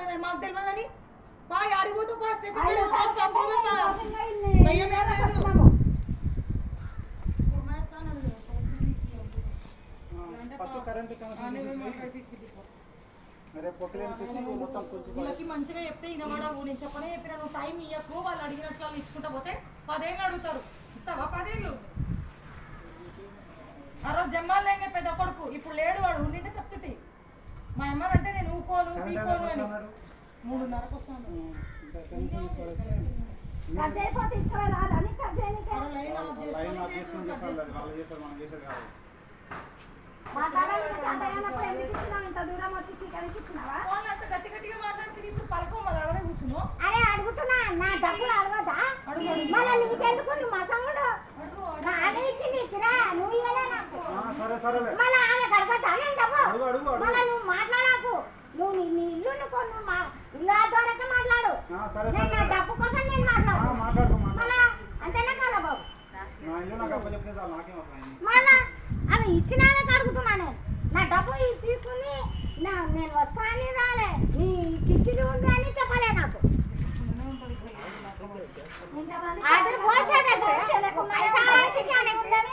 మాకు మాకు తెలియదని? బాగా అడిగిపోతూ పా స్టేషన్ పా. భయం వీళ్ళకి మంచిగా చెప్తే వినబడవు. నేను చెప్పనే చెప్పిన నువ్వు టైం ఇవ్వకు వాళ్ళు అడిగినట్లు వాళ్ళు ఇచ్చుకుంటా పోతే పదేళ్ళు అడుగుతారు. ఇస్తావా పదేళ్ళు? ఆ రోజు జమ్మాలేంగే పెద్ద కొడుకు. ఇప్పుడు లేడు వాడు. ఉండింటే చెప్తుంటే. మా అమ్మారంటే ఊకోను పీకోను అని. మూడున్నరకు అరే అడుగుతున్నా. నా డబ్బులు అడగదా మళ్ళీ నీకెందుకు? నువ్వు మా తమ్ముడు. అడుగు నా ఆమె ఇచ్చింది ఇక్కడా నువ్వు ఇవ్వలే నాకు. ఆ, సరే సరేలే. మళ్ళీ ఆమె కడగద్దా నేను డబ్బు. అడుగు అడుగు అడుగు. మళ్ళీ నువ్వు మాట్లాడకు. నువ్వు నీ నీ ఇల్లు నువ్వు నువ్వు మా ఇల్లు ఆధ్వర్యంగా మాట్లాడు. ఆ, సరే నేను నా డబ్బు కోసం నేను ఆ, మాట్లాడు మళ్ళా అంతేనా కదా బాబు? నా మళ్ళా అవి ఇచ్చినానే అడుగుతున్నా నేను. డబ్బు తీసుకుని నా నేను వస్తా అని రాలే. నీ కిక్కిది ఉంది అని చెప్పలే నాకు. అది పోచేదే పైసా అయితే జ్ఞానం ఉందని?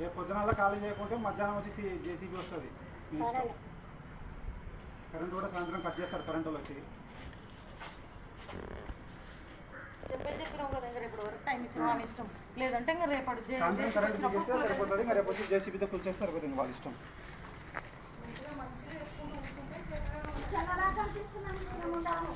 రేపు పొద్దున ఖాళీ చేయకుంటే మధ్యాహ్నం వచ్చి జేసీబీ వస్తుంది. కరెంట్ కూడా సాయంత్రం కట్ చేస్తారు కరెంట్ వాళ్ళు వచ్చి. చెప్పే చెప్పినావు కదా ఇంకా రేపు వరకు టైం ఇచ్చిన వాళ్ళ ఇష్టం. లేదంటే ఇంకా రేపటి రేపు వచ్చి జేసీబీతో ఫుల్ చేస్తే సరిపోతుంది వాళ్ళ ఇష్టం. తీసుకున్నాను